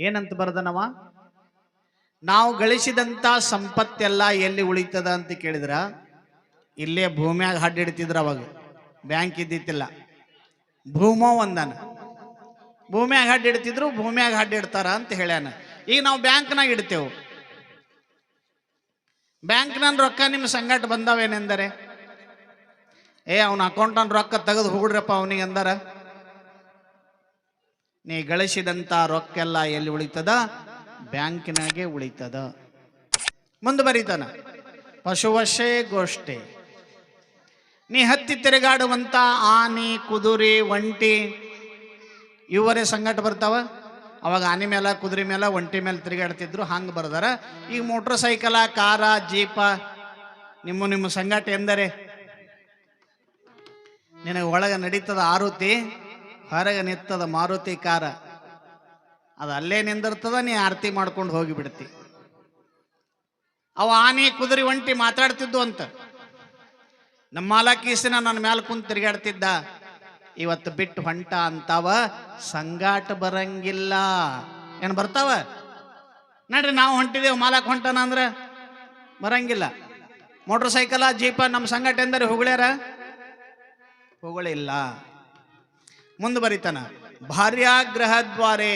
ಏನಂತ ಬರ್ದನವ? ನಾವು ಗಳಿಸಿದಂತ ಸಂಪತ್ತೆಲ್ಲ ಎಲ್ಲಿ ಉಳಿತದ ಅಂತ ಕೇಳಿದ್ರ? ಇಲ್ಲೇ ಭೂಮ್ಯಾಗ ಹಡ್ಡಿಡ್ತಿದ್ರ ಅವಾಗ. ಬ್ಯಾಂಕ್ ಇದ್ದಿತ್ತಿಲ್ಲ. ಭೂಮೋ ಒಂದನ. ಭೂಮ್ಯಾಗ ಹಡ್ಡಿಡ್ತಿದ್ರು, ಭೂಮ್ಯಾಗ ಹಡ್ಡಿಡ್ತಾರ ಅಂತ ಹೇಳ್ಯಾನ. ಈಗ ನಾವು ಬ್ಯಾಂಕ್ನಾಗ ಇಡ್ತೇವೆ. ಬ್ಯಾಂಕ್ನ ರೊಕ್ಕ ನಿಮ್ಮ ಸಂಗಟ ಬಂದಾವೇನೆಂದರೆ? ಏ, ಅವನ ಅಕೌಂಟನ್ ರೊಕ್ಕ ತೆಗೆದು ಹೋಗ್ರಪ್ಪ ಅವನಿಗೆ ಅಂದಾರ. ನೀ ಗಳಿಸಿದಂತ ರೊಕ್ಕೆಲ್ಲ ಎಲ್ಲಿ ಉಳಿತದ? ಬ್ಯಾಂಕಿನಾಗೆ ಉಳಿತದ. ಮುಂದೆ ಬರೀತಾನ. ಪಶುವಶೇ ಗೋಷ್ಠಿ. ನೀ ಹತ್ತಿ ತಿರುಗಾಡುವಂಥ ಆನೆ, ಕುದುರೆ, ಒಂಟಿ, ಇವರೇ ಸಂಗಟ ಬರ್ತಾವ. ಅವಾಗ ಆನೆ ಮೇಲೆ ಕುದುರೆ ಮೇಲೆ ಒಂಟಿ ಮೇಲೆ ತಿರುಗಾಡ್ತಿದ್ರು, ಹಂಗೆ ಬರ್ದಾರ. ಈಗ ಮೋಟ್ರ್ ಸೈಕಲ ಕಾರ ಜೀಪ ನಿಮ್ಮ ನಿಮ್ಮ ಸಂಗಾಟ ಎಂದರೆ? ನಿನಗೆ ಒಳಗೆ ನಡೀತದ ಆರುತಿ? ಹೊರಗೆ ನಿತ್ತದ ಮಾರುತಿ ಕಾರ. ಅದು ಅಲ್ಲೇ ನಿಂದಿರ್ತದ, ನೀ ಆರತಿ ಮಾಡ್ಕೊಂಡು ಹೋಗಿ ಬಿಡ್ತಿ. ಅವ ಆನೆ ಕುದುರೆ ಒಂಟಿ ಮಾತಾಡ್ತಿದ್ದು ಅಂತ. ನಮ್ಮ ಮಾಲಕೀಸಿನ ನನ್ನ ಮ್ಯಾಲ ಕುಂತ ತಿರುಗಾಡ್ತಿದ್ದ. ಇವತ್ತು ಬಿಟ್ಟು ಹೊಂಟ ಅಂತಾವ ಸಂಗಾಟ ಬರಂಗಿಲ್ಲ. ಏನು ಬರ್ತಾವ? ನಡ್ರಿ, ನಾವು ಹೊಂಟಿದೇವು, ಮಾಲಕ್ ಹೊಂಟನ ಅಂದ್ರೆ? ಬರಂಗಿಲ್ಲ. ಮೋಟರ್ ಸೈಕಲ ಜೀಪ, ನಮ್ಮ ಸಂಗಾಟ ಎಂದರೆ ಹೊಗಳಿಲ್ಲ. ಮುಂದೆ ಬರೀತಾನ ಭಾರ್ಯಾಗ್ರಹ ದ್ವಾರೆ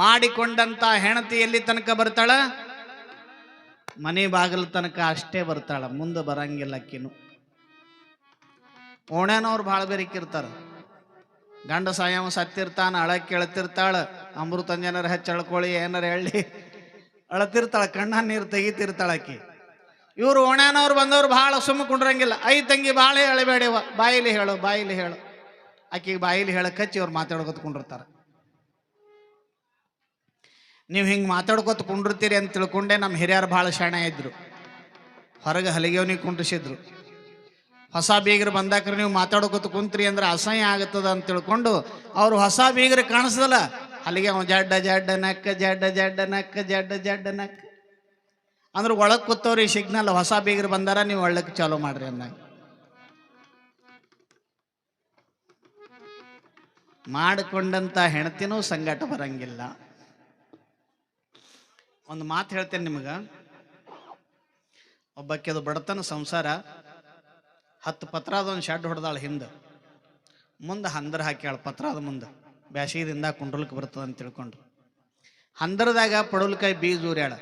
ಮಾಡಿಕೊಂಡಂತ ಹೆಣತಿ ಎಲ್ಲಿ ತನಕ ಬರ್ತಾಳ? ಮನೆ ಬಾಗಿಲು ತನಕ ಅಷ್ಟೇ ಬರ್ತಾಳ, ಮುಂದೆ ಬರಂಗಿಲ್ಲ ಅಕ್ಕಿನು. ಓಣ್ಯಾನವ್ರು ಭಾಳ ಬೇರಿಕ್ಕಿರ್ತಾರ ಗಂಡ ಸಾಯಂ ಸತ್ತಿರ್ತಾನ ಅಳ ಕೇಳ್ತಿರ್ತಾಳ ಅಮೃತಂಜನರ ಹೆಚ್ಚ ಅಳ್ಕೊಳ್ಳಿ ಏನಾರ ಹೇಳಿ ಅಳತಿರ್ತಾಳ, ಕಣ್ಣ ನೀರು ತೆಗಿತಿರ್ತಾಳ ಅಕ್ಕಿ ಇವ್ರು ಓಣ್ಯಾನವ್ರು ಬಂದವ್ರು ಭಾಳ ಸುಮ್ಮ ಕುಂಡ್ರಂಗಿಲ್ಲ. ಐ ತಂಗಿ ಭಾಳ ಹೇಳಬೇಡವ ಬಾಯಿಲಿ ಹೇಳು ಬಾಯಿಲಿ ಹೇಳು. ಆಕಿಗೆ ಬಾಯಿಲಿ ಹೇಳಕ್ ಹಚ್ಚಿ ಅವ್ರು ಮಾತಾಡ್ಕೊತ ಕುಂಡಿರ್ತಾರೆ ನೀವು ಹಿಂಗೆ ಮಾತಾಡ್ಕೊತ ಕುಂಡಿರ್ತೀರಿ ಅಂತ ತಿಳ್ಕೊಂಡೆ ನಮ್ಮ ಹಿರಿಯರು ಭಾಳ ಶಾಣೆ ಇದ್ರು. ಹೊರಗೆ ಹಲಿಗೆವನಿಗೆ ಕುಂಡ್ರಿಸಿದ್ರು ಹೊಸ ಬೀಗರು ಬಂದಾಕ್ರೆ ನೀವು ಮಾತಾಡ್ಕೊತ ಕುಂತ್ರಿ ಅಂದ್ರೆ ಅಸಹ್ಯ ಆಗತ್ತದ ಅಂತ ತಿಳ್ಕೊಂಡು ಅವ್ರು ಹೊಸ ಬೀಗರು ಕಾಣಿಸ್ದಲ್ಲ ಅಲ್ಲಿಗೆ ಅವ ಜಡ್ಡ ಜಡ್ಡ ನಕ್ಕ ಜಡ್ಡ ಜಡ್ಡ ನಕ್ಕ ಜಡ್ಡ ಜಡ್ಡ ನಕ್ಕ ಅಂದ್ರೆ ಒಳಗೆ ಕೂತವ್ರಿ ಸಿಗ್ನಲ್ ಹೊಸ ಬೀಗರು ಬಂದಾರ, ನೀವು ಒಳ್ಳಕ್ಕೆ ಚಾಲೂ ಮಾಡ್ರಿ ಅಂದಾಗ. ಮಾಡಿಕೊಂಡಂತ ಹೆಣತಿನೂ ಸಂಗಾಟ ಬರಂಗಿಲ್ಲ. ಒಂದು ಮಾತು ಹೇಳ್ತೇನೆ ನಿಮಗೆ. ಒಬ್ಬಕ್ಕೆದು ಬಡತನ ಸಂಸಾರ, ಹತ್ತು ಪತ್ರದ ಒಂದು ಶೆಡ್ ಹೊಡೆದಾಳ ಹಿಂದೆ. ಮುಂದೆ ಹಂದರ ಹಾಕ್ಯಾಳ ಪತ್ರದ ಮುಂದೆ. ಬ್ಯಾಸಿಗಿದಿಂದ ಕುಂಡ್ರಲ್ಕ ಬರ್ತದ ಅಂತ ತಿಳ್ಕೊಂಡು ಹಂದರದಾಗ ಪಡವಲ್ಕಾಯಿ ಬೀಜ ಊರ್ಯಾಳ.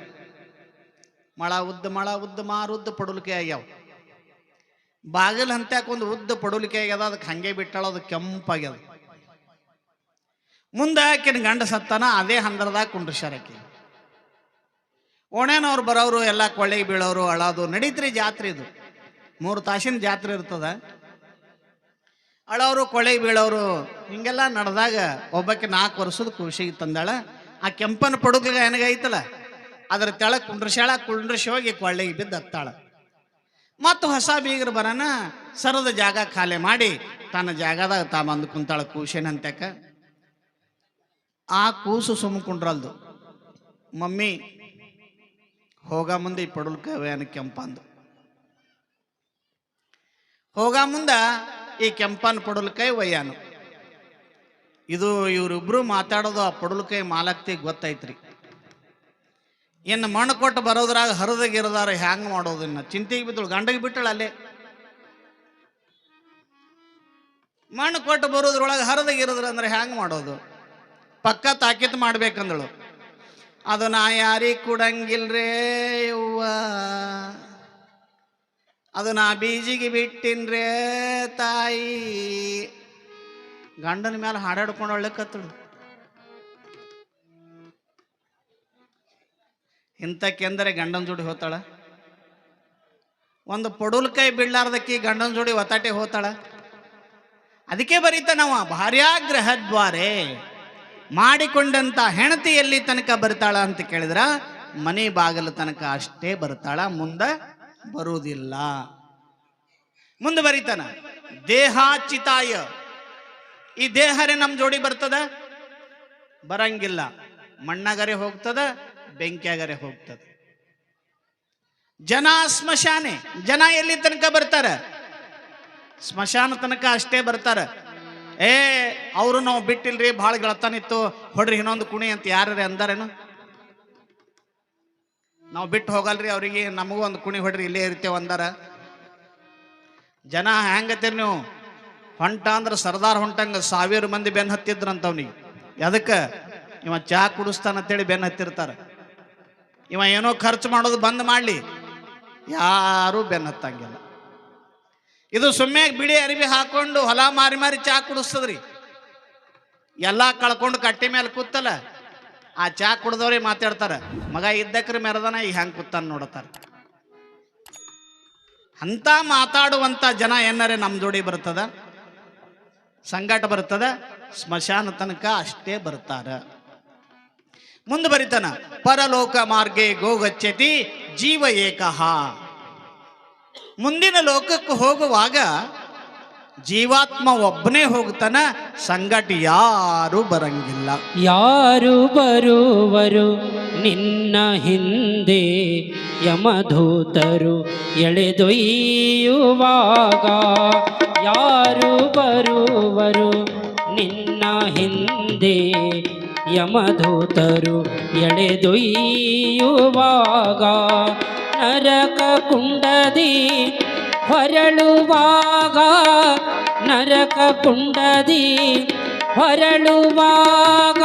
ಮಳ ಉದ್ದ ಮಳ ಉದ್ದ ಮಾರುದ್ದ ಪಡವಲ್ಕಾಯಿ ಆಗ್ಯಾವ. ಬಾಗಿಲು ಹಂತ್ಯಾಕ ಒಂದು ಉದ್ದ ಪಡವಲ್ಕಾಯಿ ಆಗ್ಯದ ಅದಕ್ಕೆ ಹಂಗೆ ಬಿಟ್ಟಾಳ, ಅದು ಕೆಂಪಾಗ್ಯದ. ಮುಂದೆ ಆಕಿನ ಗಂಡ ಸತ್ತಾನ ಅದೇ ಹಂದರದಾಗ ಆಕಿ. ಓಣೇನವ್ರು ಬರೋರು ಎಲ್ಲ ಕೊಳ್ಳಿಗೆ ಬೀಳೋರು ಅಳೋದು, ನಡೀತ್ರಿ ಜಾತ್ರೆ ಇದು. ಮೂರು ತಾಸಿನ ಜಾತ್ರೆ ಇರ್ತದ. ಅಳೋರು ಕೊಳ್ಳಿ ಬೀಳೋರು ಹಿಂಗೆಲ್ಲ ನಡೆದಾಗ ಒಬ್ಬಕ್ಕೆ ನಾಲ್ಕು ವರ್ಷದ ಖುಷಿಗೆ ತಂದಾಳ. ಆ ಕೆಂಪನ ಪಡುಗ ಏನಾಗೈತಲ್ಲ ಅದ್ರ ತೆಳ ಕುಂಡ್ರಶಾಳ ಕುಂಡ್ರಶಿ ಹೋಗಿ ಕೊಳ್ಳಿಗೆ ಬಿದ್ದು ಹತ್ತಾಳ. ಮತ್ತು ಹೊಸ ಬೀಗರು ಬರನ ಸರದ ಜಾಗ ಖಾಲಿ ಮಾಡಿ, ತನ್ನ ಜಾಗದಾಗ ತಾ ಬಂದು ಕುಂತಾಳ ಕೂಸೇನಂತಕ ಆ ಕೂಸು ಸುಮ್ಮಕೊಂಡ್ರಲ್ದು ಮಮ್ಮಿ, ಹೋಗ ಮುಂದೆ ಈ ಪಡುಲ್ಕವೇನ ಕೆಂಪಂದು. ಹೋಗ ಮುಂದ ಈ ಕೆಂಪನ್ ಪಡುಲ್ಕಾಯಿ ಒಯ್ಯಾನು. ಇದು ಇವರಿಬ್ರು ಮಾತಾಡೋದು ಆ ಪಡುಲ್ಕಾಯಿ ಮಾಲಕ್ತಿ ಗೊತ್ತೈತ್ರಿ. ಇನ್ನು ಮಣ್ಣು ಕೊಟ್ಟು ಬರೋದ್ರಾಗ ಹರಿದಾಗಿರದಾರ ಹ್ಯಾಂಗ್ ಮಾಡೋದನ್ನ ಚಿಂತೆಗೆ ಬಿದ್ದಳು, ಗಂಡಗೆ ಬಿಟ್ಟಳು ಅಲ್ಲೇ. ಮಣ್ಣು ಕೊಟ್ಟು ಬರೋದ್ರೊಳಗೆ ಹರಿದಾಗಿರೋದ್ರ ಅಂದ್ರೆ ಹ್ಯಾಂಗ್ ಮಾಡೋದು? ಪಕ್ಕ ತಾಕೀತು ಮಾಡ್ಬೇಕಂದಳು. ಅದು ನಾ ಯಾರಿಗೆ ಕೊಡಂಗಿಲ್ರೇ ಯವ್ವ. ಅದು ನಾ ಬೀಜಿಗೆ ಬಿಟ್ಟಿನ್ರೇ ತಾಯಿ. ಗಂಡನ ಮೇಲೆ ಹಾಡಾಡ್ಕೊಂಡು ಒಳ್ಳೆಕತ್ತಳು. ಇಂಥಕ್ಕೆಂದರೆ ಗಂಡನ ಜೋಡಿ ಹೋತಾಳ? ಒಂದು ಪಡುಲ್ಕಾಯಿ ಬಿಡ್ಲಾರ್ದಕ್ಕಿ ಗಂಡನ ಜೋಡಿ ಒತ್ತಾಟೆ ಹೋತಾಳ? ಅದಕ್ಕೆ ಬರೀತ ನಾವು ಭಾರ್ಯಾಗ್ರಹ ಮಾಡಿಕೊಂಡಂತ ಹೆಣತಿ ಎಲ್ಲಿ ತನಕ ಬರ್ತಾಳ ಅಂತ ಕೇಳಿದ್ರ, ಮನೆ ಬಾಗಿಲು ತನಕ ಅಷ್ಟೇ ಬರ್ತಾಳ, ಮುಂದೆ ಬರುವುದಿಲ್ಲ. ಮುಂದೆ ಬರೀತಾನ ದೇಹಾಚಿತಾಯ ಈ ದೇಹರೇ ನಮ್ ಜೋಡಿ ಬರ್ತದ? ಬರಂಗಿಲ್ಲ. ಮಣ್ಣಗರೆ ಹೋಗ್ತದ, ಬೆಂಕಿಯಾಗರೆ ಹೋಗ್ತದ. ಜನ ಸ್ಮಶಾನೆ, ಜನ ಎಲ್ಲಿ ತನಕ ಬರ್ತಾರ? ಸ್ಮಶಾನ ತನಕ ಅಷ್ಟೇ ಬರ್ತಾರ. ಏ, ಅವರು ನಾವು ಬಿಟ್ಟಿಲ್ರಿ, ಭಾಳ ಗೆಳತನಿತ್ತು ಹೊಡ್ರಿ ಇನ್ನೊಂದು ಕುಣಿ ಅಂತ ಯಾರು ಅಂದಾರೇನು? ನಾವು ಬಿಟ್ಟು ಹೋಗಲ್ರಿ ಅವರಿಗೆ, ನಮಗೂ ಒಂದು ಕುಣಿ ಹೊಡ್ರಿ, ಇಲ್ಲೇ ಇರ್ತೇವೆ ಅಂದಾರ. ಜನ ಹೆಂಗತ್ತೀರಿ ನೀವು? ಹೊಂಟ ಅಂದ್ರೆ ಸರ್ದಾರ್ ಹೊಂಟಂಗ ಸಾವಿರ ಮಂದಿ ಬೆನ್ ಹತ್ತಿದ್ರಂತ ಅವ್ನಿಗೆ. ಎದಕ್ಕೆ? ಇವ ಚಹಾ ಕುಡಿಸ್ತಾನಂತೇಳಿ ಬೆನ್ ಹತ್ತಿರ್ತಾರೆ. ಇವ ಏನೋ ಖರ್ಚು ಮಾಡೋದು ಬಂದ್ ಮಾಡಲಿ. ಯಾರೂ ಬೆನ್ ಹತ್ತಂಗಿಲ್ಲ. ಇದು ಸುಮ್ಮನೆ ಬಿಳಿ ಅರಿವಿ ಹಾಕೊಂಡು ಹೊಲ ಮಾರಿ ಮಾರಿ ಚಾ ಕುಡಿಸ್ತದ್ರಿ. ಎಲ್ಲ ಕಳ್ಕೊಂಡು ಕಟ್ಟಿ ಮೇಲೆ ಕೂತಲ್ಲ, ಆ ಚಾ ಕುಡ್ದವ್ರಿ ಮಾತಾಡ್ತಾರ, ಮಗ ಇದ್ದಕ್ರ ಮೆರದನ ಈಗ ಹೆಂಗ್ ಕೂತಾನ ನೋಡತಾರ ಅಂತ ಮಾತಾಡುವಂತ ಜನ ಏನಾರೆ ನಮ್ಮ ಜೋಡಿ ಬರ್ತದ? ಸಂಗಾಟ ಬರ್ತದ? ಸ್ಮಶಾನ ತನಕ ಅಷ್ಟೇ ಬರ್ತಾರ. ಮುಂದೆ ಬರಿತಾನ, ಪರಲೋಕ ಮಾರ್ಗೆ ಗೋಗಚ್ಚತಿ ಜೀವ ಏಕಃ ಮುಂದಿನ ಲೋಕಕ್ಕೆ ಹೋಗುವಾಗ ಜೀವಾತ್ಮ ಒಬ್ಬನೇ ಹೋಗ್ತಾನ ಸಂಗಟ ಯಾರು ಬರಂಗಿಲ್ಲ. ಯಾರು ಬರುವರು? ನಿನ್ನ ಹಿಂದೆ ಯಮಧೂತರು ಎಳೆದೊಯ್ಯುವಾಗ ಯಾರು ಬರುವರು? ನಿನ್ನ ಹಿಂದೆ ಯಮಧೂತರು ಎಳೆದೊಯ್ಯುವಾಗ ನರಕ ಕುಂಡದಿ ಹೊರಳುವಾಗ ನರಕ ಕುಂಡದಿ ಹೊರಳುವಾಗ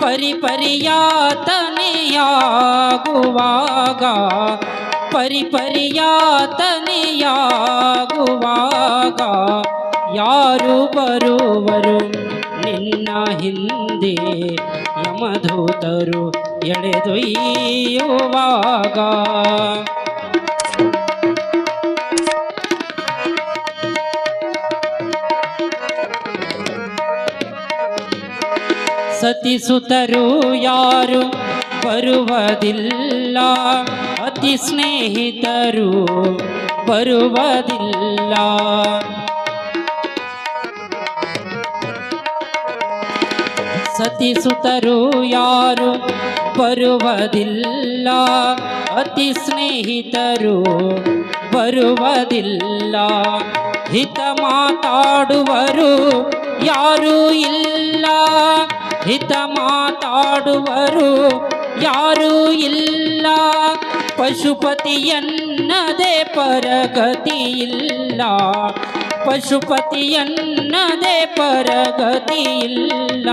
ಪರಿಪರಿಯಾತನೆಯಾಗುವಾಗ ಪರಿಪರಿಯಾತನೆಯಾಗುವಾಗ ಯಾರು ಬರುವರು? ನಿನ್ನ ಹಿಂದೆ ಯಮಧೂತರು ಎಳೆದೊಯ್ಯುವಾಗ ಸತಿಸುತರು ಯಾರು ಬರುವುದಿಲ್ಲ ಅತಿ ಸ್ನೇಹಿತರು ಬರುವುದಿಲ್ಲ. ಸತಿಸುತರು ಯಾರು? ಬರುವುದಿಲ್ಲ. ಅತಿ ಸ್ನೇಹಿತರು ಬರುವುದಿಲ್ಲ. ಹಿತ ಮಾತಾಡುವರು ಯಾರೂ ಇಲ್ಲ. ಹಿತ ಮಾತಾಡುವರು ಯಾರೂ ಇಲ್ಲ. ಪಶುಪತಿಯನ್ನದೇ ಇಲ್ಲ. ಪಶುಪತಿಯನ್ನದೇ ಪರಗತಿ ಇಲ್ಲ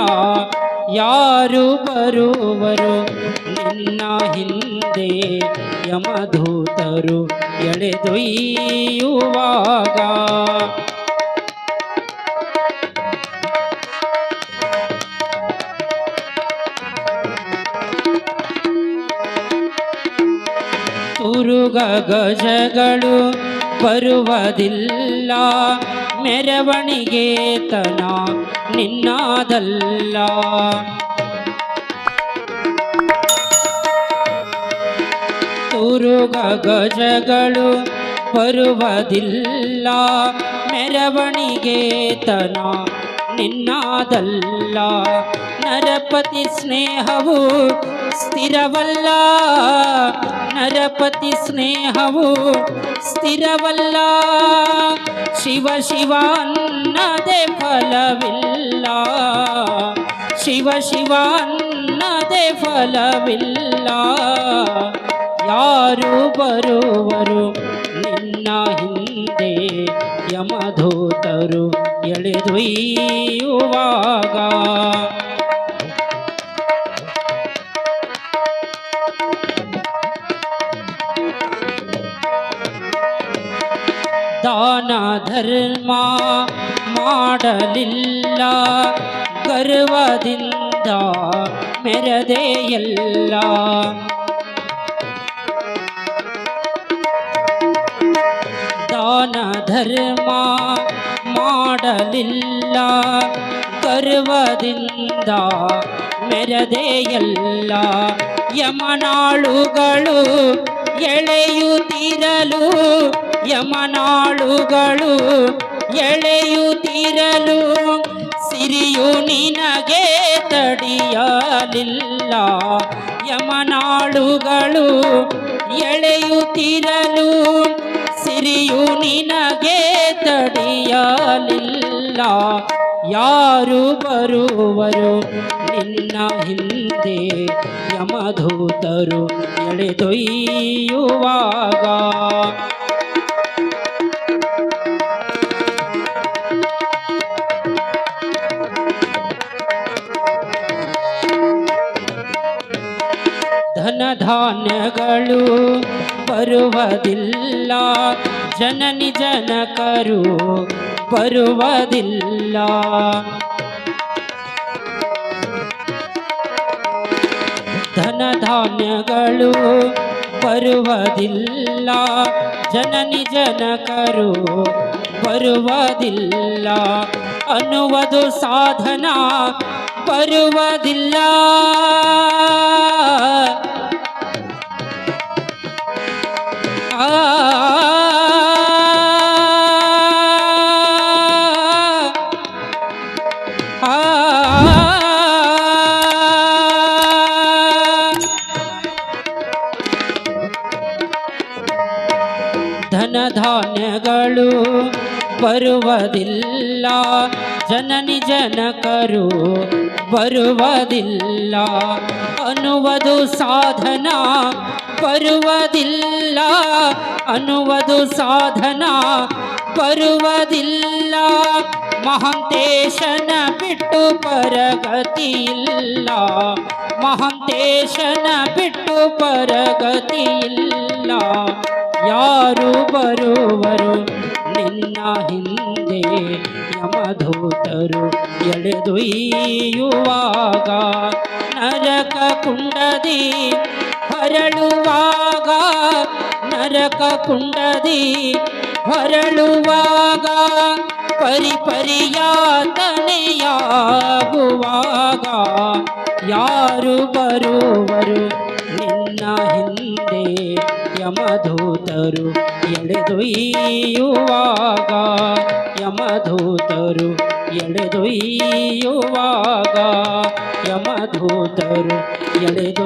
ಯಾರು ಬರುವರು? ನಿನ್ನ ಹಿಂದೆ ಯಮಧೂತರು ಎಳೆದೊಯ್ಯುವಾಗ ತುರುಗ ಗಜಗಳು ಬರುವುದಿಲ್ಲ. ಮೆರವಣಿಗೆ ತನ ನಿನ್ನಾದಲ್ಲ. ತುರುಗ ಗಜಗಳು ಬರುವುದಿಲ್ಲ. ಮೆರವಣಿಗೆ ತನ ನಿನ್ನಾದಲ್ಲ. ನರಪತಿ ಸ್ನೇಹವು ಸ್ಥಿರವಲ್ಲ ನರಪತಿ ಸ್ನೇಹವು ಸ್ಥಿರವಲ್ಲ ಶಿವ ಶಿವ ಅನ್ನದೆ ಫಲವಿಲ್ಲ ಶಿವ ಶಿವ ಅನ್ನದೆ ಫಲವಿಲ್ಲ ಯಾರು ಬರುವರು ನಿನ್ನ ಹಿಂದೆ ಯಮಧೂತರು ಎಳೆದೊಯ್ಯುವಾಗ ಧರ್ಮ ಮಾಡಲಿಲ್ಲ ಗರ್ವದಿಂದ ಮೆರದೆಯಲ್ಲ ದಾನ ಧರ್ಮ ಮಾಡಲಿಲ್ಲ ಗರ್ವದಿಂದ ಮೆರದೆಯಲ್ಲ ಯಮನಾಳುಗಳು ಎಳೆಯುತ್ತಿರಲು ಯಮನಾಳುಗಳು ಎಳೆಯುತ್ತಿರಲು ಸಿರಿಯು ನಿನಗೆ ತಡಿಯಲಿಲ್ಲ. ಯಮನಾಳುಗಳು ಎಳೆಯುತ್ತಿರಲು ಸಿರಿಯು ನಿನಗೆ ತಡಿಯಲಿಲ್ಲ. ಯಾರು ಬರುವರು ನಿನ್ನ ಹಿಂದೆ? ಯಮಧೂತರು ಎಳೆದೊಯ್ಯುವಾಗ ಧಾನ್ಯಗಳು ಬರುವುದಿಲ್ಲ. ಜನನಿ ಜನಕರು ಬರುವುದಿಲ್ಲ. ಧನ ಧಾನ್ಯಗಳು ಬರುವುದಿಲ್ಲ. ಜನನಿ ಜನಕರು ಬರುವುದಿಲ್ಲ. ಅನ್ನುವುದು ಸಾಧನ ಬರುವುದಿಲ್ಲ. ಧನ ಧಾನ್ಯಗಳು ಬರುವುದಿಲ್ಲ ಜನನಿ ಜನಕರು ಬರುವುದಿಲ್ಲ. ಅನ್ನುವುದು ಸಾಧನ ಬರುವುದಿಲ್ಲ, ಅನ್ನುವುದು ಸಾಧನ. ಬರುವುದಿಲ್ಲ, ಮಹಂತೇಶನ ಬಿಟ್ಟು ಪರಗತಿಯಿಲ್ಲ. ಮಹಂತೇಶನ ಬಿಟ್ಟು ಇಲ್ಲ ಯಾರು ಬರುವರು ನಿನ್ನ ಹಿಂದೆ? ಯಮಧೂತರು ಎಳೆದೊಯ್ಯುವಾಗ ನರಕ ಕುಂಡದಿ ಹೊರಳುವಾಗ ನರಕ ಕುಂಡದಿ ಹೊರಳುವಾಗ ಪರಿ ಪರಿಯಾತನೆಯಾಗುವಾಗ ಯಾರು ಬರುವರು ನಿನ್ನ ಹಿಂದೆ ಯಮಧೂತರು ಎಳೆದೊಯ್ಯುವಾಗ ಯಮಧೂತರು ಎಳೆದೊಯ್ಯುವಾಗ ಯಮಧೂತರು ಎಳೆದೊಯ್ಯುವಾಗ